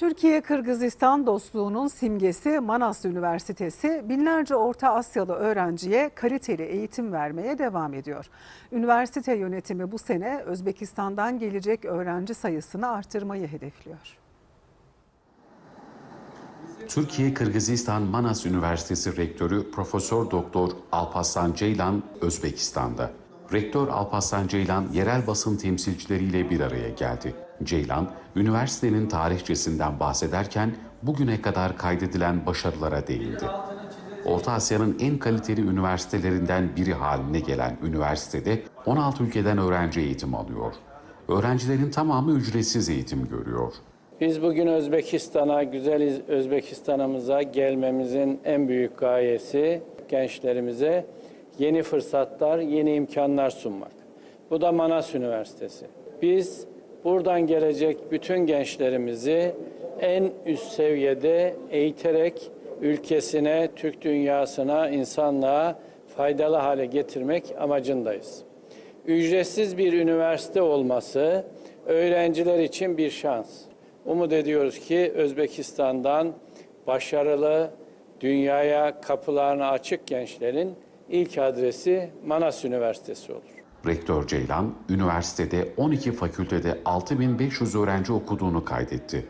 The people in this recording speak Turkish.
Türkiye-Kırgızistan dostluğunun simgesi Manas Üniversitesi binlerce Orta Asyalı öğrenciye kaliteli eğitim vermeye devam ediyor. Üniversite yönetimi bu sene Özbekistan'dan gelecek öğrenci sayısını artırmayı hedefliyor. Türkiye Kırgızistan Manas Üniversitesi Rektörü Profesör Doktor Alparslan Ceylan Özbekistan'da. Rektör Alparslan Ceylan yerel basın temsilcileriyle bir araya geldi. Ceylan, üniversitenin tarihçesinden bahsederken bugüne kadar kaydedilen başarılara değindi. Orta Asya'nın en kaliteli üniversitelerinden biri haline gelen üniversitede 16 ülkeden öğrenci eğitim alıyor. Öğrencilerin tamamı ücretsiz eğitim görüyor. Biz bugün Özbekistan'a, güzel Özbekistan'ımıza gelmemizin en büyük gayesi gençlerimize yeni fırsatlar, yeni imkanlar sunmak. Bu da Manas Üniversitesi. Biz buradan gelecek bütün gençlerimizi en üst seviyede eğiterek ülkesine, Türk dünyasına, insanlığa faydalı hale getirmek amacındayız. Ücretsiz bir üniversite olması öğrenciler için bir şans. Umut ediyoruz ki Özbekistan'dan başarılı, dünyaya kapılarını açık gençlerin ilk adresi Manas Üniversitesi olur. Rektör Ceylan, üniversitede 12 fakültede 6500 öğrenci okuduğunu kaydetti.